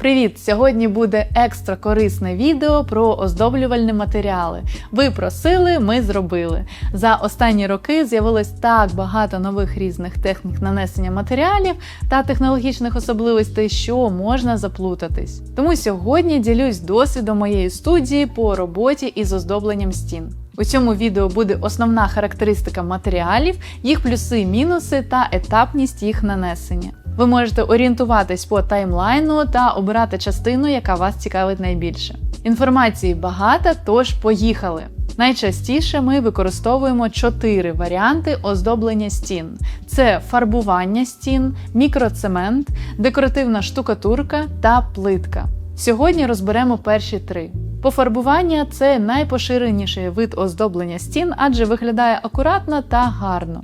Привіт! Сьогодні буде екстра корисне відео про оздоблювальні матеріали. Ви просили, ми зробили. За останні роки з'явилось так багато нових різних технік нанесення матеріалів та технологічних особливостей, що можна заплутатись. Тому сьогодні ділюсь досвідом моєї студії по роботі із оздобленням стін. У цьому відео буде основна характеристика матеріалів, їх плюси, мінуси та етапність їх нанесення. Ви можете орієнтуватись по таймлайну та обирати частину, яка вас цікавить найбільше. Інформації багато, тож поїхали. Найчастіше ми використовуємо чотири варіанти оздоблення стін: це фарбування стін, мікроцемент, декоративна штукатурка та плитка. Сьогодні розберемо перші три. Пофарбування це найпоширеніший вид оздоблення стін, адже виглядає акуратно та гарно.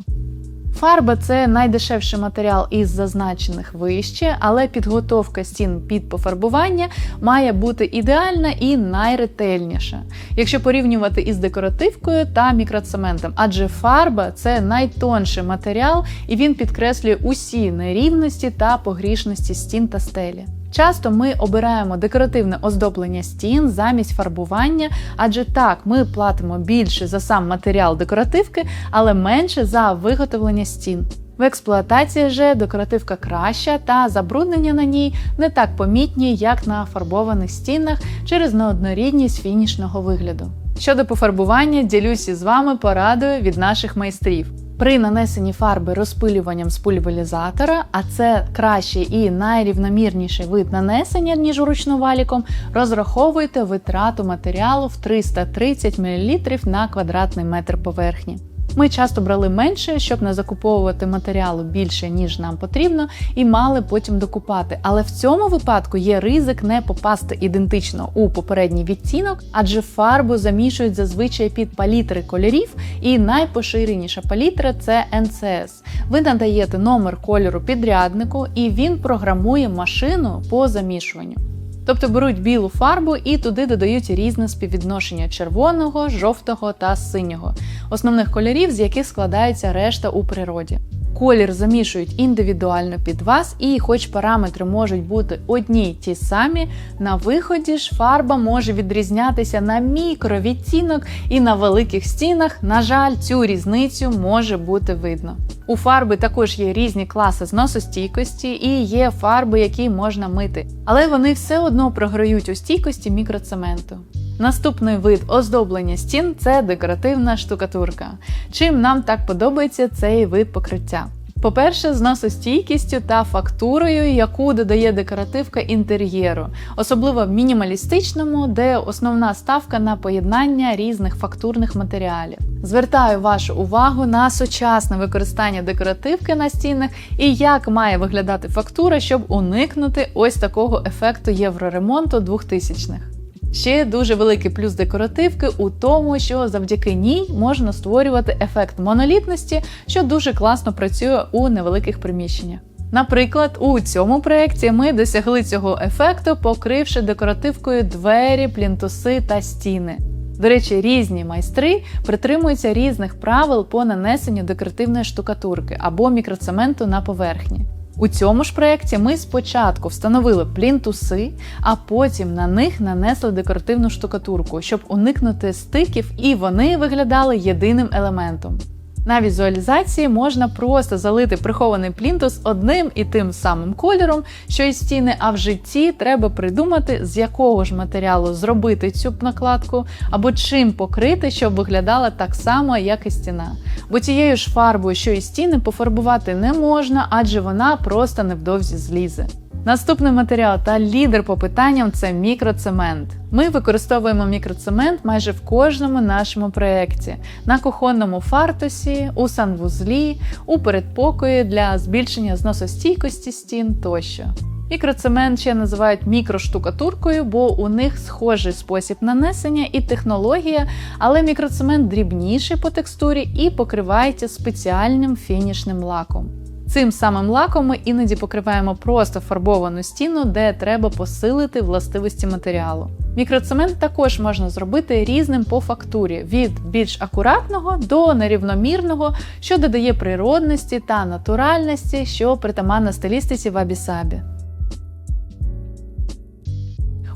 Фарба це найдешевший матеріал із зазначених вище, але підготовка стін під пофарбування має бути ідеальна і найретельніша, якщо порівнювати із декоративкою та мікроцементом, адже фарба це найтонший матеріал і він підкреслює усі нерівності та погрішності стін та стелі. Часто ми обираємо декоративне оздоблення стін замість фарбування, адже так ми платимо більше за сам матеріал декоративки, але менше за виготовлення стін. В експлуатації же декоративка краща та забруднення на ній не так помітні, як на фарбованих стінах через неоднорідність фінішного вигляду. Щодо пофарбування, ділюся з вами порадою від наших майстрів. При нанесенні фарби розпилюванням з пульверізатора, а це кращий і найрівномірніший вид нанесення, ніж вручну валіком, розраховуйте витрату матеріалу в 330 мл на квадратний метр поверхні. Ми часто брали менше, щоб не закуповувати матеріалу більше, ніж нам потрібно, і мали потім докупати. Але в цьому випадку є ризик не попасти ідентично у попередній відтінок, адже фарбу замішують зазвичай під палітри кольорів, і найпоширеніша палітра це NCS. Ви надаєте номер кольору підряднику, і він програмує машину по замішуванню. Тобто беруть білу фарбу і туди додають різне співвідношення червоного, жовтого та синього, основних кольорів, з яких складається решта у природі. Колір замішують індивідуально під вас, і, хоч параметри можуть бути одні й ті самі, на виході ж фарба може відрізнятися на мікровідтінок, і на великих стінах, на жаль, цю різницю може бути видно. У фарби також є різні класи зносостійкості і є фарби, які можна мити, але вони все одно програють у стійкості мікроцементу. Наступний вид оздоблення стін це декоративна штукатурка. Чим нам так подобається цей вид покриття? По-перше, зносостійкістю та фактурою, яку додає декоративка інтер'єру, особливо в мінімалістичному, де основна ставка на поєднання різних фактурних матеріалів. Звертаю вашу увагу на сучасне використання декоративки на стінах і як має виглядати фактура, щоб уникнути ось такого ефекту євроремонту 2000-х. Ще дуже великий плюс декоративки у тому, що завдяки ній можна створювати ефект монолітності, що дуже класно працює у невеликих приміщеннях. Наприклад, у цьому проєкті ми досягли цього ефекту, покривши декоративкою двері, плінтуси та стіни. До речі, різні майстри притримуються різних правил по нанесенню декоративної штукатурки або мікроцементу на поверхні. У цьому ж проєкті ми спочатку встановили плінтуси, а потім на них нанесли декоративну штукатурку, щоб уникнути стиків, і вони виглядали єдиним елементом. На візуалізації можна просто залити прихований плінтус одним і тим самим кольором, що й стіни, а в житті треба придумати, з якого ж матеріалу зробити цю накладку, або чим покрити, щоб виглядала так само, як і стіна. Бо тією ж фарбою, що і стіни, пофарбувати не можна, адже вона просто невдовзі злізе. Наступний матеріал та лідер по питанням це мікроцемент. Ми використовуємо мікроцемент майже в кожному нашому проєкті: на кухонному фартусі, у санвузлі, у передпокої для збільшення зносостійкості стін тощо. Мікроцемент ще називають мікроштукатуркою, бо у них схожий спосіб нанесення і технологія, але мікроцемент дрібніший по текстурі і покривається спеціальним фінішним лаком. Цим самим лаком ми іноді покриваємо просто фарбовану стіну, де треба посилити властивості матеріалу. Мікроцемент також можна зробити різним по фактурі від більш акуратного до нерівномірного, що додає природності та натуральності, що притаманна стилістиці вабі-сабі.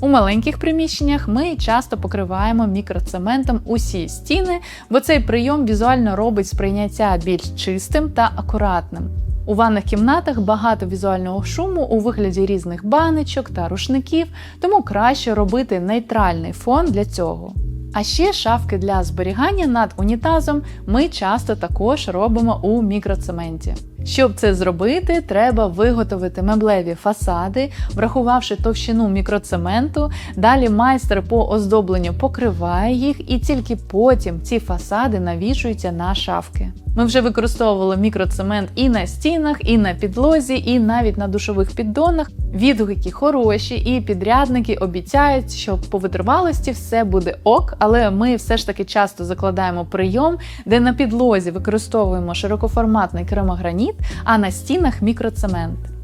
У маленьких приміщеннях ми часто покриваємо мікроцементом усі стіни, бо цей прийом візуально робить сприйняття більш чистим та акуратним. У ванних кімнатах багато візуального шуму у вигляді різних баночок та рушників, тому краще робити нейтральний фон для цього. А ще шафки для зберігання над унітазом ми часто також робимо у мікроцементі. Щоб це зробити, треба виготовити меблеві фасади, врахувавши товщину мікроцементу. Далі майстер по оздобленню покриває їх, і тільки потім ці фасади навішуються на шафки. Ми вже використовували мікроцемент і на стінах, і на підлозі, і навіть на душових піддонах. Відгуки хороші, і підрядники обіцяють, що по витривалості все буде ок, але ми все ж таки часто закладаємо прийом, де на підлозі використовуємо широкоформатний кремограніт, а на стінах мікроцемент.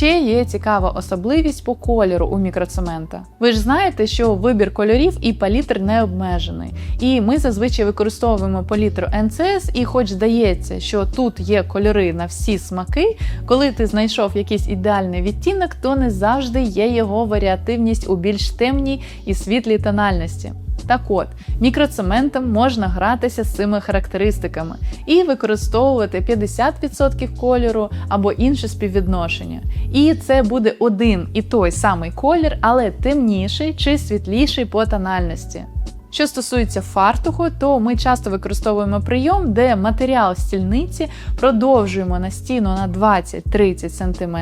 Ще є цікава особливість по кольору у мікроцемента. Ви ж знаєте, що вибір кольорів і палітр не обмежений. І ми зазвичай використовуємо палітру NCS, і хоч здається, що тут є кольори на всі смаки, коли ти знайшов якийсь ідеальний відтінок, то не завжди є його варіативність у більш темній і світлій тональності. Так от, мікроцементом можна гратися з цими характеристиками і використовувати 50% кольору або інше співвідношення. І це буде один і той самий колір, але темніший чи світліший по тональності. Що стосується фартуху, то ми часто використовуємо прийом, де матеріал стільниці продовжуємо на стіну на 20-30 см,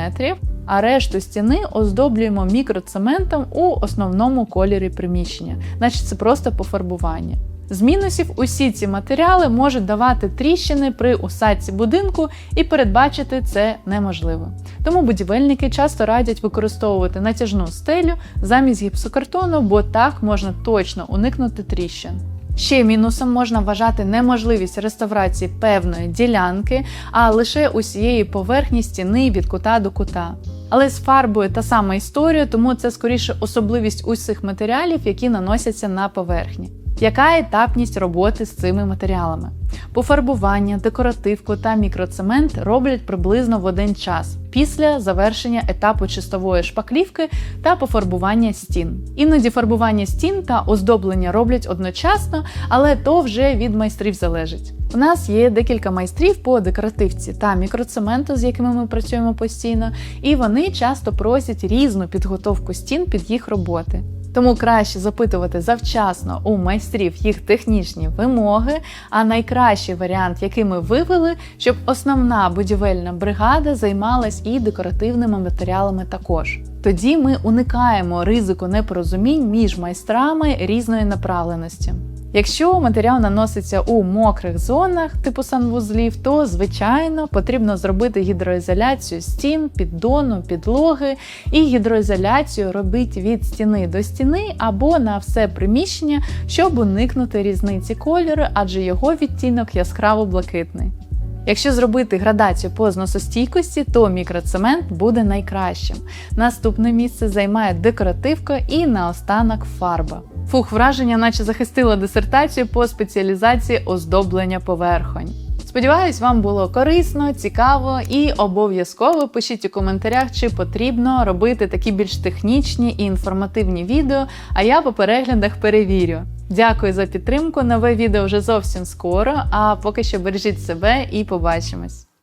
а решту стіни оздоблюємо мікроцементом у основному кольорі приміщення, наче це просто пофарбування. З мінусів усі ці матеріали можуть давати тріщини при усадці будинку, і передбачити це неможливо. Тому будівельники часто радять використовувати натяжну стелю замість гіпсокартону, бо так можна точно уникнути тріщин. Ще мінусом можна вважати неможливість реставрації певної ділянки, а лише усієї поверхні стіни від кута до кута. Але з фарбою та сама історія, тому це скоріше особливість усіх матеріалів, які наносяться на поверхні. Яка етапність роботи з цими матеріалами? Пофарбування, декоративку та мікроцемент роблять приблизно в один час після завершення етапу чистової шпаклівки та пофарбування стін. Іноді фарбування стін та оздоблення роблять одночасно, але то вже від майстрів залежить. У нас є декілька майстрів по декоративці та мікроцементу, з якими ми працюємо постійно, і вони часто просять різну підготовку стін під їх роботи. Тому краще запитувати завчасно у майстрів їх технічні вимоги, а найкращий варіант, який ми вивели, щоб основна будівельна бригада займалась і декоративними матеріалами також. Тоді ми уникаємо ризику непорозумінь між майстрами різної направленості. Якщо матеріал наноситься у мокрих зонах типу санвузлів, то звичайно потрібно зробити гідроізоляцію стін, піддону, підлоги і гідроізоляцію робити від стіни до стіни або на все приміщення, щоб уникнути різниці кольору, адже його відтінок яскраво блакитний. Якщо зробити градацію по зносостійкості, то мікроцемент буде найкращим. Наступне місце займає декоративка і наостанок фарба. Фух, враження, наче захистила дисертацію по спеціалізації оздоблення поверхонь. Сподіваюсь, вам було корисно, цікаво і обов'язково пишіть у коментарях, чи потрібно робити такі більш технічні і інформативні відео, а я по переглядах перевірю. Дякую за підтримку. Нове відео вже зовсім скоро. А поки що бережіть себе і побачимось.